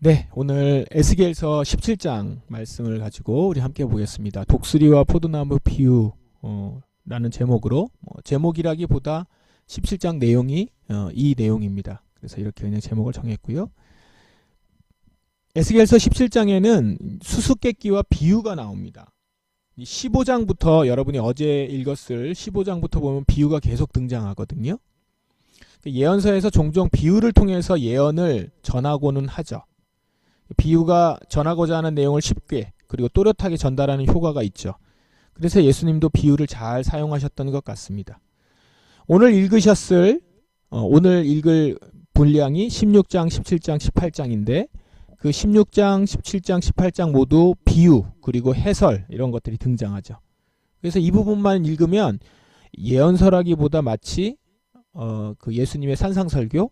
네, 오늘 에스겔서 17장 말씀을 가지고 우리 함께 보겠습니다. 독수리와 포도나무 비유 어, 라는 제목으로 뭐 제목이라기보다 17장 내용이 어, 이 내용입니다. 그래서 이렇게 그냥 제목을 정했고요. 에스겔서 17장에는 수수께끼와 비유가 나옵니다. 이 15장부터 여러분이 어제 읽었을 15장부터 보면 비유가 계속 등장하거든요. 예언서에서 종종 비유를 통해서 예언을 전하고는 하죠. 비유가 전하고자 하는 내용을 쉽게 그리고 또렷하게 전달하는 효과가 있죠. 그래서 예수님도 비유를 잘 사용하셨던 것 같습니다. 오늘 읽으셨을 어, 오늘 읽을 분량이 16장, 17장, 18장인데 그 16장, 17장, 18장 모두 비유 그리고 해설 이런 것들이 등장하죠. 그래서 이 부분만 읽으면 예언서라기보다 마치 어, 그 예수님의 산상설교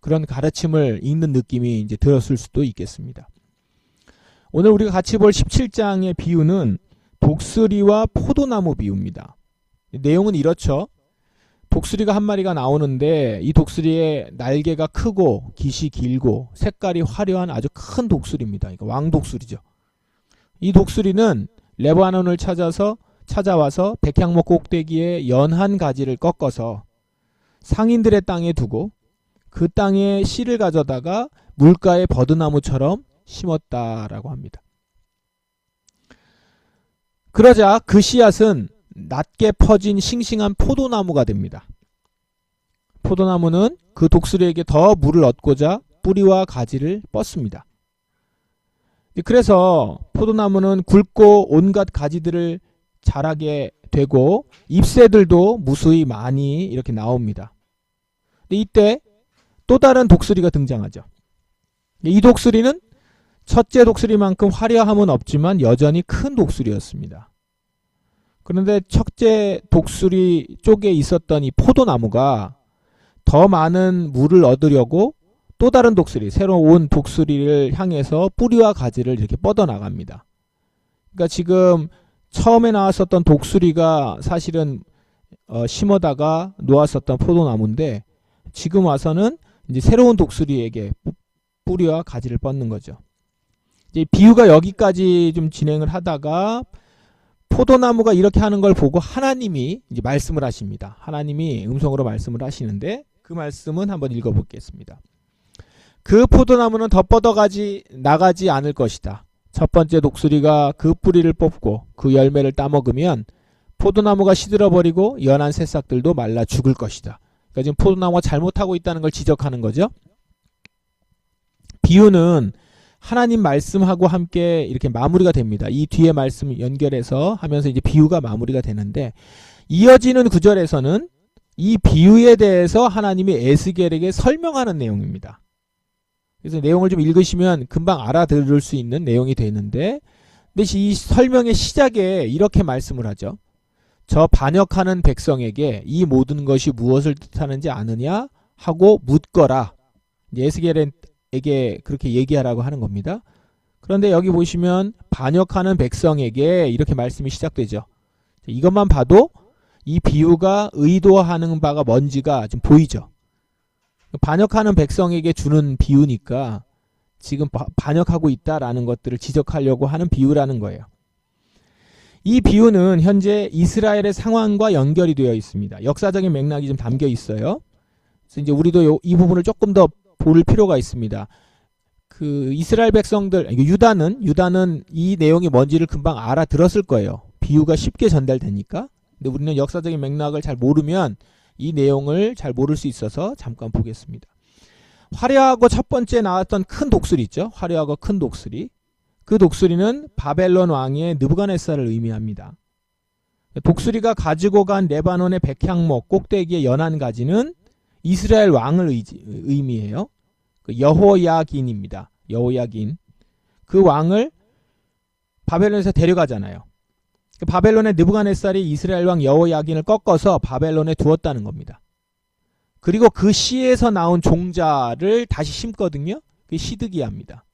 그런 가르침을 읽는 느낌이 이제 들었을 수도 있겠습니다. 오늘 우리가 같이 볼 17장의 비유는 독수리와 포도나무 비유입니다. 내용은 이렇죠. 독수리가 한 마리가 나오는데 이 독수리의 날개가 크고 깃이 길고 색깔이 화려한 아주 큰 독수리입니다. 그러니까 왕독수리죠. 이 독수리는 레바논을 찾아서 찾아와서 백향목 꼭대기에 연한 가지를 꺾어서 상인들의 땅에 두고 그 땅에 씨를 가져다가 물가에 버드나무처럼 심었다라고 합니다. 그러자 그 씨앗은 낮게 퍼진 싱싱한 포도나무가 됩니다. 포도나무는 그 독수리에게 더 물을 얻고자 뿌리와 가지를 뻗습니다. 그래서 포도나무는 굵고 온갖 가지들을 자라게 되고 잎새들도 무수히 많이 이렇게 나옵니다. 이때 또 다른 독수리가 등장하죠. 이 독수리는 첫째 독수리만큼 화려함은 없지만 여전히 큰 독수리였습니다. 그런데 첫째 독수리 쪽에 있었던 이 포도나무가 더 많은 물을 얻으려고 또 다른 독수리, 새로 온 독수리를 향해서 뿌리와 가지를 이렇게 뻗어 나갑니다. 그러니까 지금 처음에 나왔었던 독수리가 사실은 어, 심어다가 놓았었던 포도나무인데 지금 와서는 이제 새로운 독수리에게 뿌리와 가지를 뻗는 거죠. 이제 비유가 여기까지 좀 진행을 하다가 포도나무가 이렇게 하는 걸 보고 하나님이 이제 말씀을 하십니다. 하나님이 음성으로 말씀을 하시는데 그 말씀은 한번 읽어보겠습니다. 그 포도나무는 더 뻗어가지 나가지 않을 것이다. 첫 번째 독수리가 그 뿌리를 뽑고 그 열매를 따먹으면 포도나무가 시들어버리고 연한 새싹들도 말라 죽을 것이다. 그러니까 지금 포도나무가 잘못하고 있다는 걸 지적하는 거죠. 비유는 하나님 말씀하고 함께 이렇게 마무리가 됩니다. 이 뒤에 말씀 연결해서 하면서 이제 비유가 마무리가 되는데 이어지는 구절에서는 이 비유에 대해서 하나님이 에스겔에게 설명하는 내용입니다. 그래서 내용을 좀 읽으시면 금방 알아들을 수 있는 내용이 되는데 근데 이 설명의 시작에 이렇게 말씀을 하죠. 저 반역하는 백성에게 이 모든 것이 무엇을 뜻하는지 아느냐 하고 묻거라. 에스겔에게 그렇게 얘기하라고 하는 겁니다. 그런데 여기 보시면 반역하는 백성에게 이렇게 말씀이 시작되죠. 이것만 봐도 이 비유가 의도하는 바가 뭔지가 좀 보이죠. 반역하는 백성에게 주는 비유니까 지금 반역하고 있다라는 것들을 지적하려고 하는 비유라는 거예요. 이 비유는 현재 이스라엘의 상황과 연결이 되어 있습니다. 역사적인 맥락이 좀 담겨 있어요. 그래서 이제 우리도 요, 이 부분을 조금 더 볼 필요가 있습니다. 그 이스라엘 백성들, 유다는 유다는 이 내용이 뭔지를 금방 알아들었을 거예요. 비유가 쉽게 전달되니까. 근데 우리는 역사적인 맥락을 잘 모르면 이 내용을 잘 모를 수 있어서 잠깐 보겠습니다. 화려하고 첫 번째 나왔던 큰 독수리 있죠? 화려하고 큰 독수리. 그 독수리는 바벨론 왕의 느부갓네살을 의미합니다. 독수리가 가지고 간 레바논의 백향목 꼭대기의 연한 가지는 이스라엘 왕을 의지, 의미해요. 그 여호야긴입니다. 여호야긴. 그 왕을 바벨론에서 데려가잖아요. 그 바벨론의 느부갓네살이 이스라엘 왕 여호야긴을 꺾어서 바벨론에 두었다는 겁니다. 그리고 그 씨에서 나온 종자를 다시 심거든요. 그 시드기야입니다.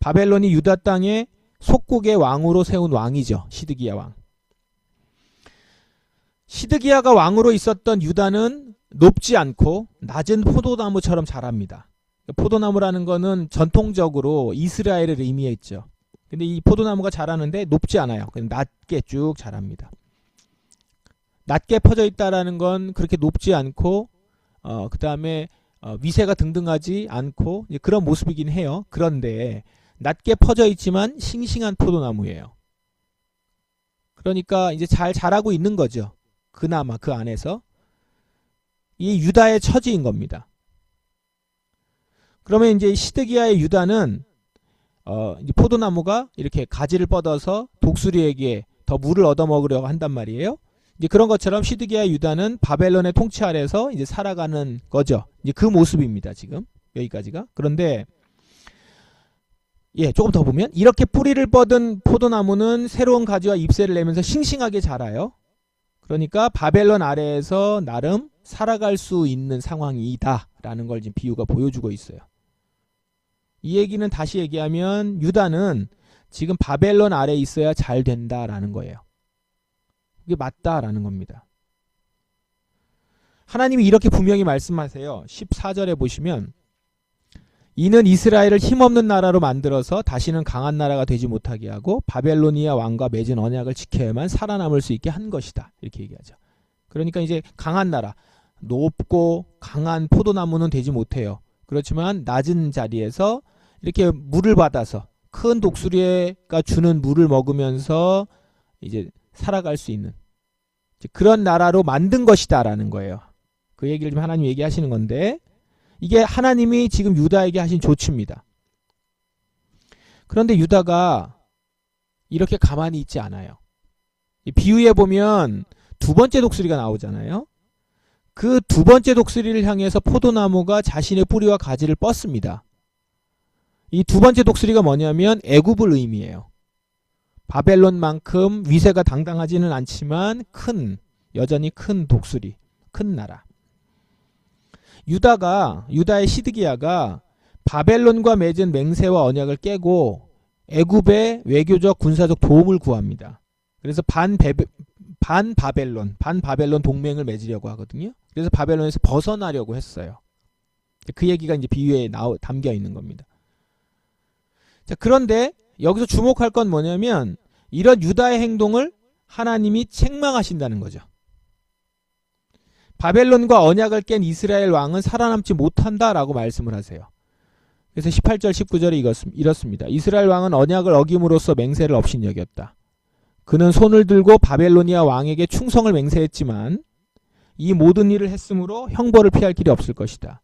바벨론이 유다 땅에 속국의 왕으로 세운 왕이죠. 시드기야 왕. 시드기야가 왕으로 있었던 유다는 높지 않고 낮은 포도나무처럼 자랍니다. 포도나무라는 거는 전통적으로 이스라엘을 의미했죠. 근데 이 포도나무가 자라는데 높지 않아요. 그냥 낮게 쭉 자랍니다. 낮게 퍼져 있다라는 건 그렇게 높지 않고 어 그 다음에 어, 위세가 등등하지 않고 그런 모습이긴 해요. 그런데 낮게 퍼져 있지만 싱싱한 포도나무예요. 그러니까 이제 잘 자라고 있는 거죠. 그나마 그 안에서 이 유다의 처지인 겁니다. 그러면 이제 시드기야의 유다는 어, 포도나무가 이렇게 가지를 뻗어서 독수리에게 더 물을 얻어 먹으려고 한단 말이에요. 이제 그런 것처럼 시드기야 유다는 바벨론의 통치 아래서 이제 살아가는 거죠. 이제 그 모습입니다. 지금 여기까지가. 그런데 예, 조금 더 보면 이렇게 뿌리를 뻗은 포도나무는 새로운 가지와 잎새를 내면서 싱싱하게 자라요. 그러니까 바벨론 아래에서 나름 살아갈 수 있는 상황이다라는 걸 지금 비유가 보여주고 있어요. 이 얘기는 다시 얘기하면 유다는 지금 바벨론 아래에 있어야 잘 된다라는 거예요. 그게 맞다라는 겁니다. 하나님이 이렇게 분명히 말씀하세요. 14절에 보시면 이는 이스라엘을 힘없는 나라로 만들어서 다시는 강한 나라가 되지 못하게 하고 바벨로니아 왕과 맺은 언약을 지켜야만 살아남을 수 있게 한 것이다. 이렇게 얘기하죠. 그러니까 이제 강한 나라, 높고 강한 포도나무는 되지 못해요. 그렇지만 낮은 자리에서 이렇게 물을 받아서 큰 독수리가 주는 물을 먹으면서 이제 살아갈 수 있는 그런 나라로 만든 것이다라는 거예요. 그 얘기를 지금 하나님 얘기하시는 건데 이게 하나님이 지금 유다에게 하신 조치입니다. 그런데 유다가 이렇게 가만히 있지 않아요. 비유에 보면 두 번째 독수리가 나오잖아요. 그 두 번째 독수리를 향해서 포도나무가 자신의 뿌리와 가지를 뻗습니다. 이 두 번째 독수리가 뭐냐면 애굽을 의미해요. 바벨론만큼 위세가 당당하지는 않지만 큰 여전히 큰 독수리, 큰 나라. 유다가 유다의 시드기야가 바벨론과 맺은 맹세와 언약을 깨고 애굽의 외교적 군사적 도움을 구합니다. 그래서 반 베베, 반 바벨론, 반 바벨론 동맹을 맺으려고 하거든요. 그래서 바벨론에서 벗어나려고 했어요. 그 얘기가 이제 비유에 나오, 담겨 있는 겁니다. 자, 그런데 여기서 주목할 건 뭐냐면 이런 유다의 행동을 하나님이 책망하신다는 거죠. 바벨론과 언약을 깬 이스라엘 왕은 살아남지 못한다라고 말씀을 하세요. 그래서 18절 19절이 이렇습니다. 이스라엘 왕은 언약을 어김으로써 맹세를 업신여겼다. 그는 손을 들고 바벨로니아 왕에게 충성을 맹세했지만 이 모든 일을 했으므로 형벌을 피할 길이 없을 것이다.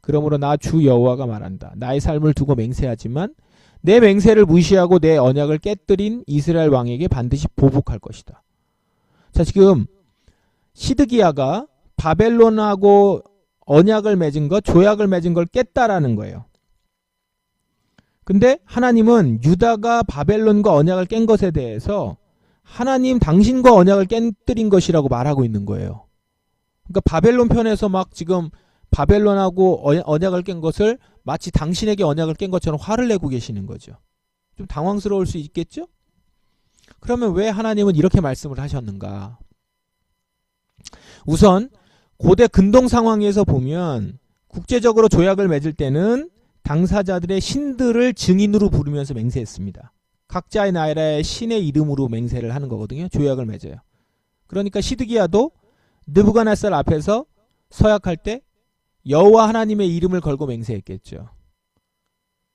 그러므로 나 주 여호와가 말한다. 나의 삶을 두고 맹세하지만 내 맹세를 무시하고 내 언약을 깨뜨린 이스라엘 왕에게 반드시 보복할 것이다. 자, 지금 시드기야가 바벨론하고 언약을 맺은 것, 조약을 맺은 걸 깼다라는 거예요. 근데 하나님은 유다가 바벨론과 언약을 깬 것에 대해서 하나님 당신과 언약을 깨뜨린 것이라고 말하고 있는 거예요. 그러니까 바벨론 편에서 막 지금 바벨론하고 언약을 깬 것을 마치 당신에게 언약을 깬 것처럼 화를 내고 계시는 거죠. 좀 당황스러울 수 있겠죠? 그러면 왜 하나님은 이렇게 말씀을 하셨는가? 우선 고대 근동 상황에서 보면 국제적으로 조약을 맺을 때는 당사자들의 신들을 증인으로 부르면서 맹세했습니다. 각자의 나라의 신의 이름으로 맹세를 하는 거거든요. 조약을 맺어요. 그러니까 시드기야도 느부갓네살 앞에서 서약할 때 여호와 하나님의 이름을 걸고 맹세했겠죠.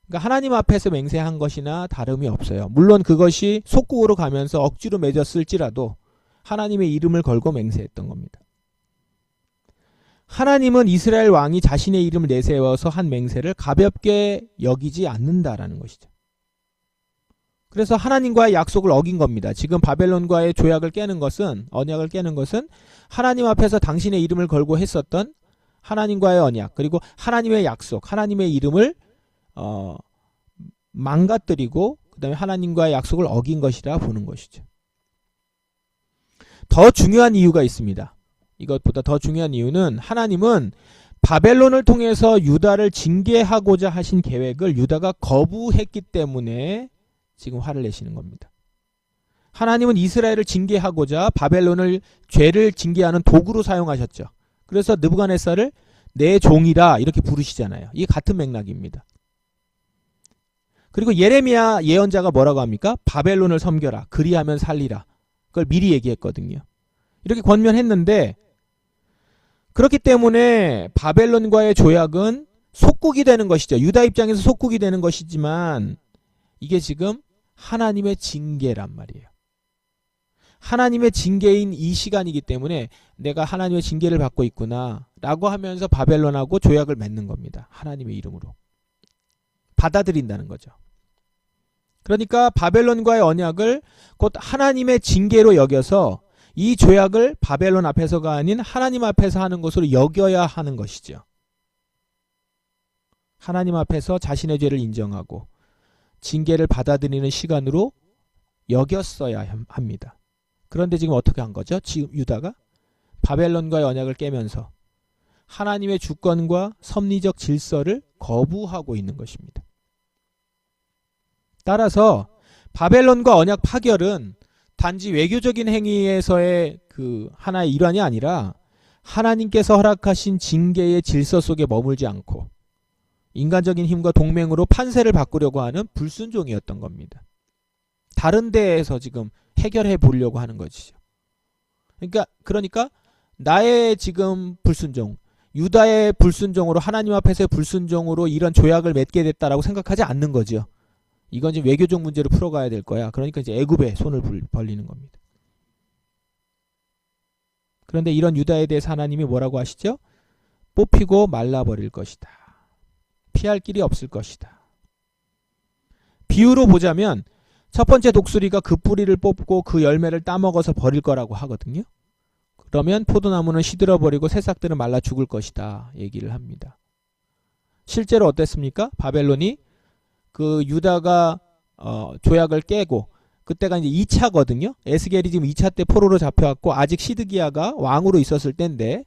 그러니까 하나님 앞에서 맹세한 것이나 다름이 없어요. 물론 그것이 속국으로 가면서 억지로 맺었을지라도 하나님의 이름을 걸고 맹세했던 겁니다. 하나님은 이스라엘 왕이 자신의 이름을 내세워서 한 맹세를 가볍게 여기지 않는다라는 것이죠. 그래서 하나님과의 약속을 어긴 겁니다. 지금 바벨론과의 조약을 깨는 것은 언약을 깨는 것은 하나님 앞에서 당신의 이름을 걸고 했었던 하나님과의 언약 그리고 하나님의 약속, 하나님의 이름을 어, 망가뜨리고 그 다음에 하나님과의 약속을 어긴 것이라 보는 것이죠. 더 중요한 이유가 있습니다. 이것보다 더 중요한 이유는 하나님은 바벨론을 통해서 유다를 징계하고자 하신 계획을 유다가 거부했기 때문에 지금 화를 내시는 겁니다. 하나님은 이스라엘을 징계하고자 바벨론을 죄를 징계하는 도구로 사용하셨죠. 그래서 느부갓네살을 내 종이라 이렇게 부르시잖아요. 이게 같은 맥락입니다. 그리고 예레미야 예언자가 뭐라고 합니까? 바벨론을 섬겨라. 그리하면 살리라. 그걸 미리 얘기했거든요. 이렇게 권면했는데 그렇기 때문에 바벨론과의 조약은 속국이 되는 것이죠. 유다 입장에서 속국이 되는 것이지만 이게 지금 하나님의 징계란 말이에요. 하나님의 징계인 이 시간이기 때문에 내가 하나님의 징계를 받고 있구나 라고 하면서 바벨론하고 조약을 맺는 겁니다. 하나님의 이름으로. 받아들인다는 거죠. 그러니까 바벨론과의 언약을 곧 하나님의 징계로 여겨서 이 조약을 바벨론 앞에서가 아닌 하나님 앞에서 하는 것으로 여겨야 하는 것이죠. 하나님 앞에서 자신의 죄를 인정하고 징계를 받아들이는 시간으로 여겼어야 함- 합니다. 그런데 지금 어떻게 한 거죠? 지금 유다가 바벨론과의 언약을 깨면서 하나님의 주권과 섭리적 질서를 거부하고 있는 것입니다. 따라서 바벨론과 언약 파결은 단지 외교적인 행위에서의 그 하나의 일환이 아니라 하나님께서 허락하신 징계의 질서 속에 머물지 않고 인간적인 힘과 동맹으로 판세를 바꾸려고 하는 불순종이었던 겁니다. 다른 데에서 지금 해결해 보려고 하는 것이죠. 그러니까 그러니까 나의 지금 불순종, 유다의 불순종으로 하나님 앞에서의 불순종으로 이런 조약을 맺게 됐다라고 생각하지 않는 거죠. 이건 이제 외교적 문제로 풀어가야 될 거야. 그러니까 이제 애굽에 손을 불- 벌리는 겁니다. 그런데 이런 유다에 대해서 하나님이 뭐라고 하시죠? 뽑히고 말라버릴 것이다. 피할 길이 없을 것이다. 비유로 보자면 첫 번째 독수리가 그 뿌리를 뽑고 그 열매를 따먹어서 버릴 거라고 하거든요. 그러면 포도나무는 시들어 버리고 새싹들은 말라 죽을 것이다. 얘기를 합니다. 실제로 어땠습니까? 바벨론이 그 유다가 어, 조약을 깨고 그때가 이제 2차거든요. 에스겔이 지금 2차 때 포로로 잡혀왔고 아직 시드기야가 왕으로 있었을 때인데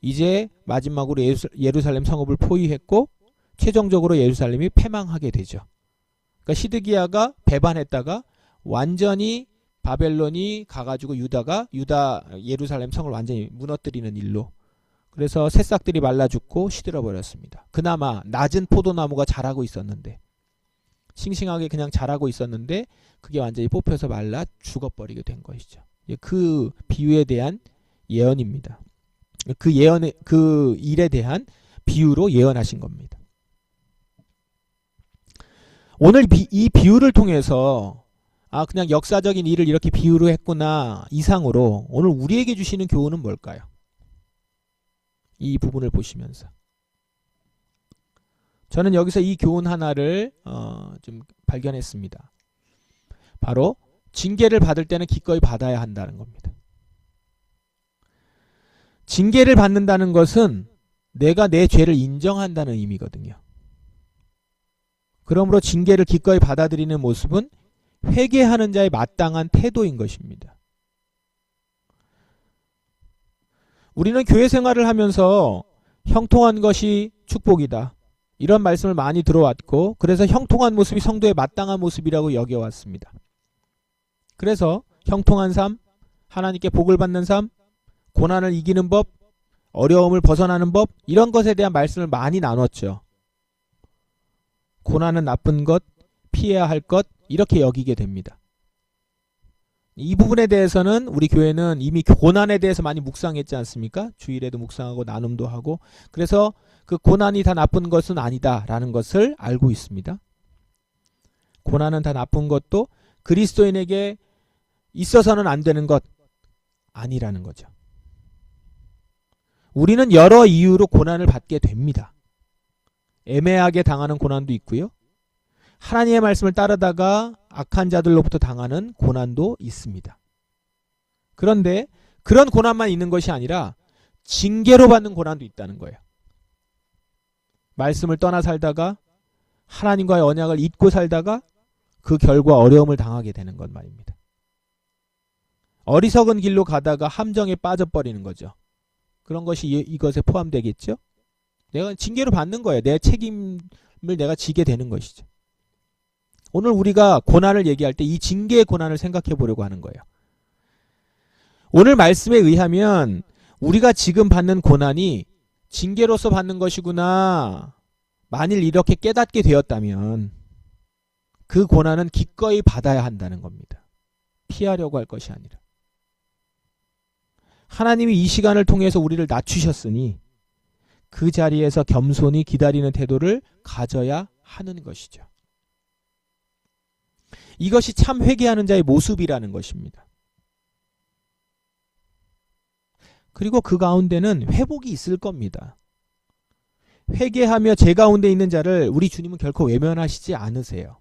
이제 마지막으로 예루살- 예루살렘 성읍을 포위했고 최종적으로 예루살렘이 패망하게 되죠. 그러니까 시드기야가 배반했다가 완전히 바벨론이 가가지고 유다가 유다 예루살렘 성을 완전히 무너뜨리는 일로 그래서 새싹들이 말라 죽고 시들어 버렸습니다. 그나마 낮은 포도나무가 자라고 있었는데 싱싱하게 그냥 자라고 있었는데 그게 완전히 뽑혀서 말라 죽어버리게 된 것이죠. 예, 그 비유에 대한 예언입니다. 그 예언의 그 일에 대한 비유로 예언하신 겁니다. 오늘 비- 이 비유를 통해서 아 그냥 역사적인 일을 이렇게 비유로 했구나 이상으로 오늘 우리에게 주시는 교훈은 뭘까요? 이 부분을 보시면서 저는 여기서 이 교훈 하나를 어, 좀 발견했습니다. 바로 징계를 받을 때는 기꺼이 받아야 한다는 겁니다. 징계를 받는다는 것은 내가 내 죄를 인정한다는 의미거든요. 그러므로 징계를 기꺼이 받아들이는 모습은 회개하는 자의 마땅한 태도인 것입니다. 우리는 교회 생활을 하면서 형통한 것이 축복이다. 이런 말씀을 많이 들어왔고 그래서 형통한 모습이 성도의 마땅한 모습이라고 여겨왔습니다. 그래서 형통한 삶, 하나님께 복을 받는 삶, 고난을 이기는 법, 어려움을 벗어나는 법 이런 것에 대한 말씀을 많이 나눴죠. 고난은 나쁜 것, 피해야 할 것 이렇게 여기게 됩니다. 이 부분에 대해서는 우리 교회는 이미 고난에 대해서 많이 묵상했지 않습니까? 주일에도 묵상하고 나눔도 하고 그래서 그 고난이 다 나쁜 것은 아니다라는 것을 알고 있습니다. 고난은 다 나쁜 것도 그리스도인에게 있어서는 안 되는 것 아니라는 거죠. 우리는 여러 이유로 고난을 받게 됩니다. 애매하게 당하는 고난도 있고요. 하나님의 말씀을 따르다가 악한 자들로부터 당하는 고난도 있습니다. 그런데 그런 고난만 있는 것이 아니라 징계로 받는 고난도 있다는 거예요. 말씀을 떠나 살다가 하나님과의 언약을 잊고 살다가 그 결과 어려움을 당하게 되는 것 말입니다. 어리석은 길로 가다가 함정에 빠져버리는 거죠. 그런 것이 이- 이것에 포함되겠죠? 내가 징계로 받는 거예요. 내 책임을 내가 지게 되는 것이죠. 오늘 우리가 고난을 얘기할 때 이 징계의 고난을 생각해 보려고 하는 거예요. 오늘 말씀에 의하면 우리가 지금 받는 고난이 징계로서 받는 것이구나. 만일 이렇게 깨닫게 되었다면 그 고난은 기꺼이 받아야 한다는 겁니다. 피하려고 할 것이 아니라. 하나님이 이 시간을 통해서 우리를 낮추셨으니 그 자리에서 겸손히 기다리는 태도를 가져야 하는 것이죠. 이것이 참 회개하는 자의 모습이라는 것입니다. 그리고 그 가운데는 회복이 있을 겁니다. 회개하며 제 가운데 있는 자를 우리 주님은 결코 외면하시지 않으세요.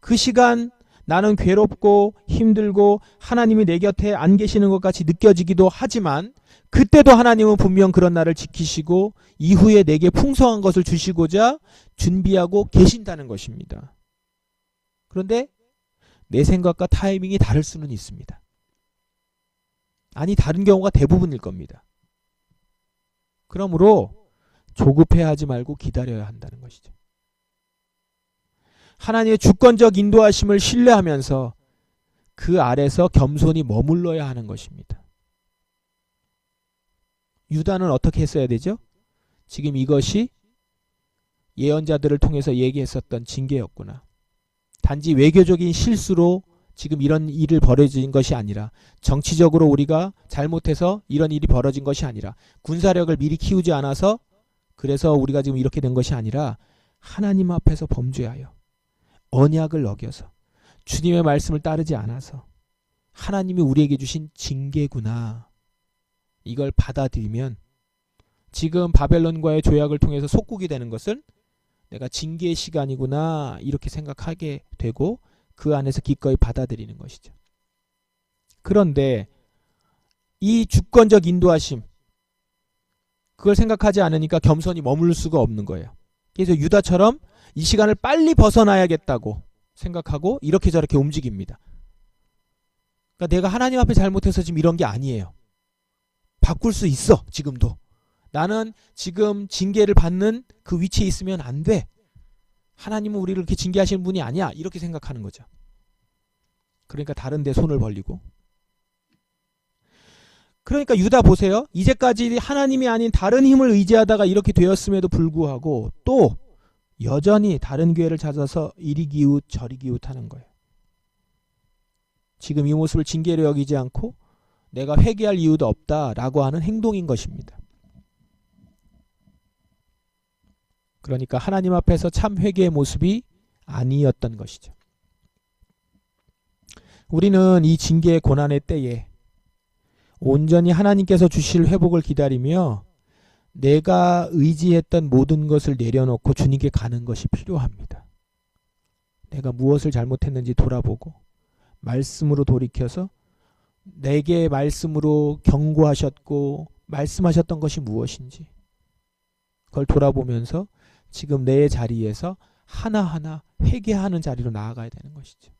그 시간 나는 괴롭고 힘들고 하나님이 내 곁에 안 계시는 것 같이 느껴지기도 하지만 그때도 하나님은 분명 그런 나를 지키시고 이후에 내게 풍성한 것을 주시고자 준비하고 계신다는 것입니다. 그런데 내 생각과 타이밍이 다를 수는 있습니다. 아니 다른 경우가 대부분일 겁니다. 그러므로 조급해하지 말고 기다려야 한다는 것이죠. 하나님의 주권적 인도하심을 신뢰하면서 그 아래서 겸손히 머물러야 하는 것입니다. 유다는 어떻게 했어야 되죠? 지금 이것이 예언자들을 통해서 얘기했었던 징계였구나. 단지 외교적인 실수로 지금 이런 일을 벌어진 것이 아니라 정치적으로 우리가 잘못해서 이런 일이 벌어진 것이 아니라 군사력을 미리 키우지 않아서 그래서 우리가 지금 이렇게 된 것이 아니라 하나님 앞에서 범죄하여 언약을 어겨서 주님의 말씀을 따르지 않아서 하나님이 우리에게 주신 징계구나. 이걸 받아들이면 지금 바벨론과의 조약을 통해서 속국이 되는 것은 내가 징계의 시간이구나 이렇게 생각하게 되고 그 안에서 기꺼이 받아들이는 것이죠. 그런데 이 주권적 인도하심 그걸 생각하지 않으니까 겸손히 머물 수가 없는 거예요. 그래서 유다처럼 이 시간을 빨리 벗어나야겠다고 생각하고 이렇게 저렇게 움직입니다. 그러니까 내가 하나님 앞에 잘못해서 지금 이런 게 아니에요. 바꿀 수 있어 지금도. 나는 지금 징계를 받는 그 위치에 있으면 안 돼. 하나님은 우리를 그렇게 징계하시는 분이 아니야. 이렇게 생각하는 거죠. 그러니까 다른 데 손을 벌리고. 그러니까 유다 보세요. 이제까지 하나님이 아닌 다른 힘을 의지하다가 이렇게 되었음에도 불구하고 또 여전히 다른 교회를 찾아서 이리 기웃 저리 기웃하는 거예요. 지금 이 모습을 징계로 여기지 않고 내가 회개할 이유도 없다라고 하는 행동인 것입니다. 그러니까 하나님 앞에서 참 회개의 모습이 아니었던 것이죠. 우리는 이 징계의 고난의 때에 온전히 하나님께서 주실 회복을 기다리며 내가 의지했던 모든 것을 내려놓고 주님께 가는 것이 필요합니다. 내가 무엇을 잘못했는지 돌아보고 말씀으로 돌이켜서 내게 말씀으로 경고하셨고 말씀하셨던 것이 무엇인지 그걸 돌아보면서 지금 내 자리에서 하나하나 회개하는 자리로 나아가야 되는 것이죠.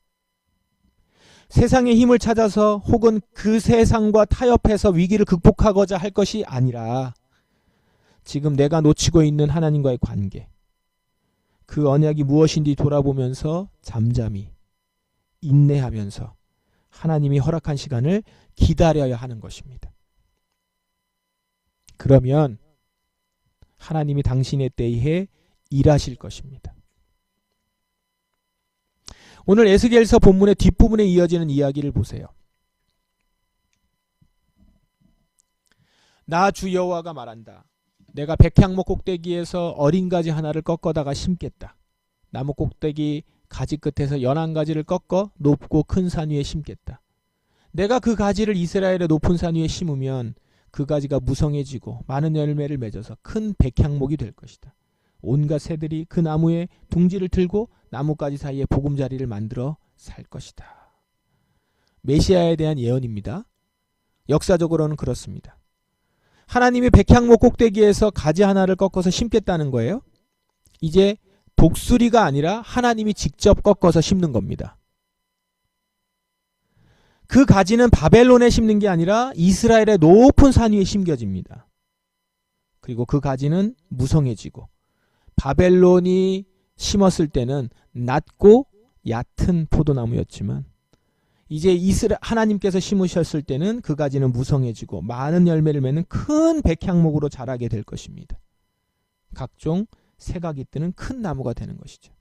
세상의 힘을 찾아서 혹은 그 세상과 타협해서 위기를 극복하고자 할 것이 아니라 지금 내가 놓치고 있는 하나님과의 관계, 그 언약이 무엇인지 돌아보면서 잠잠히 인내하면서 하나님이 허락한 시간을 기다려야 하는 것입니다. 그러면 하나님이 당신의 때에 일하실 것입니다. 오늘 에스겔서 본문의 뒷부분에 이어지는 이야기를 보세요. 나 주 여호와가 말한다. 내가 백향목 꼭대기에서 어린 가지 하나를 꺾어다가 심겠다. 나무 꼭대기 가지 끝에서 연한 가지를 꺾어 높고 큰 산 위에 심겠다. 내가 그 가지를 이스라엘의 높은 산 위에 심으면 그 가지가 무성해지고 많은 열매를 맺어서 큰 백향목이 될 것이다. 온갖 새들이 그 나무에 둥지를 들고 나뭇가지 사이에 보금자리를 만들어 살 것이다. 메시아에 대한 예언입니다. 역사적으로는 그렇습니다. 하나님이 백향목 꼭대기에서 가지 하나를 꺾어서 심겠다는 거예요. 이제 독수리가 아니라 하나님이 직접 꺾어서 심는 겁니다. 그 가지는 바벨론에 심는 게 아니라 이스라엘의 높은 산 위에 심겨집니다. 그리고 그 가지는 무성해지고 바벨론이 심었을 때는 낮고 얕은 포도나무였지만 이제 이스라 하나님께서 심으셨을 때는 그 가지는 무성해지고 많은 열매를 맺는 큰 백향목으로 자라게 될 것입니다. 각종 새가 깃드는 큰 나무가 되는 것이죠.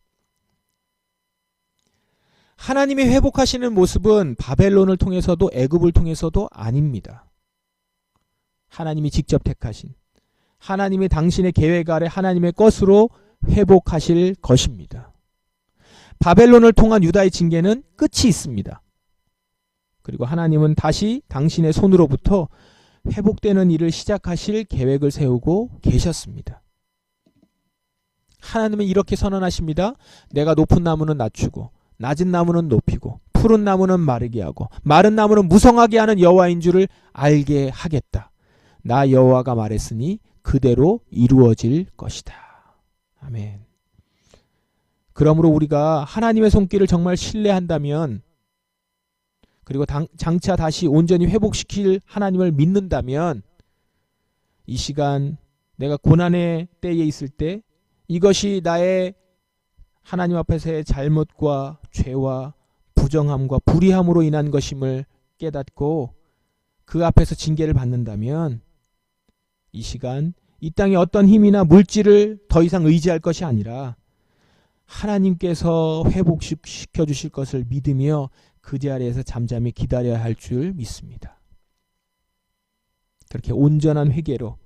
하나님이 회복하시는 모습은 바벨론을 통해서도 애굽을 통해서도 아닙니다. 하나님이 직접 택하신 하나님이 당신의 계획 아래 하나님의 것으로 회복하실 것입니다. 바벨론을 통한 유다의 징계는 끝이 있습니다. 그리고 하나님은 다시 당신의 손으로부터 회복되는 일을 시작하실 계획을 세우고 계셨습니다. 하나님은 이렇게 선언하십니다. 내가 높은 나무는 낮추고 낮은 나무는 높이고 푸른 나무는 마르게 하고 마른 나무는 무성하게 하는 여호와인 줄을 알게 하겠다. 나 여호와가 말했으니 그대로 이루어질 것이다. 아멘. 그러므로 우리가 하나님의 손길을 정말 신뢰한다면 그리고 당, 장차 다시 온전히 회복시킬 하나님을 믿는다면 이 시간 내가 고난의 때에 있을 때 이것이 나의 하나님 앞에서의 잘못과 죄와 부정함과 불의함으로 인한 것임을 깨닫고 그 앞에서 징계를 받는다면 이 시간 이 땅에 어떤 힘이나 물질을 더 이상 의지할 것이 아니라 하나님께서 회복시켜 주실 것을 믿으며 그 자리에서 잠잠히 기다려야 할 줄 믿습니다. 그렇게 온전한 회개로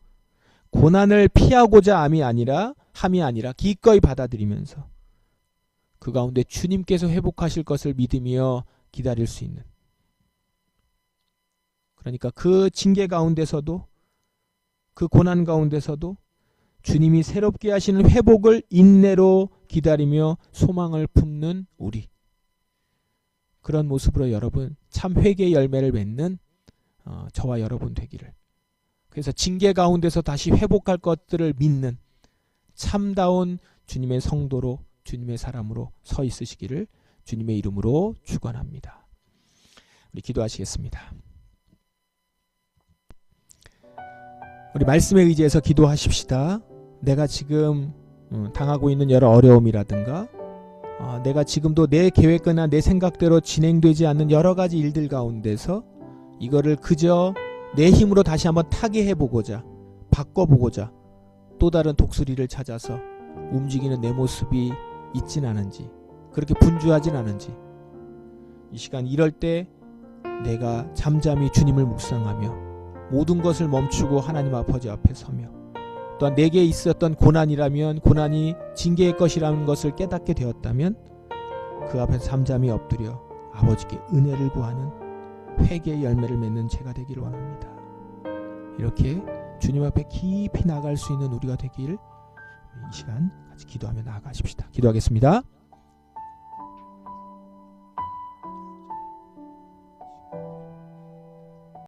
고난을 피하고자 함이 아니라 함이 아니라 기꺼이 받아들이면서 그 가운데 주님께서 회복하실 것을 믿으며 기다릴 수 있는 그러니까 그 징계 가운데서도 그 고난 가운데서도 주님이 새롭게 하시는 회복을 인내로 기다리며 소망을 품는 우리 그런 모습으로 여러분 참 회개의 열매를 맺는 어, 저와 여러분 되기를 그래서 징계 가운데서 다시 회복할 것들을 믿는 참다운 주님의 성도로 주님의 사람으로 서 있으시기를 주님의 이름으로 축원합니다. 우리 기도하시겠습니다. 우리 말씀에 의지해서 기도하십시다. 내가 지금 음, 당하고 있는 여러 어려움이라든가 어, 내가 지금도 내 계획이나 내 생각대로 진행되지 않는 여러 가지 일들 가운데서 이거를 그저 내 힘으로 다시 한번 타개해 보고자 바꿔보고자 또 다른 독수리를 찾아서 움직이는 내 모습이 있진 않은지 그렇게 분주하진 않은지. 이 시간 이럴 때 내가 잠잠히 주님을 묵상하며 모든 것을 멈추고 하나님 아버지 앞에 서며 또한 내게 있었던 고난이라면 고난이 징계의 것이라는 것을 깨닫게 되었다면 그 앞에 잠잠히 엎드려 아버지께 은혜를 구하는 회개의 열매를 맺는 제가 되기를 원합니다. 이렇게 주님 앞에 깊이 나갈 수 있는 우리가 되기를 이 시간 같이 기도하며 나아가십시다. 기도하겠습니다.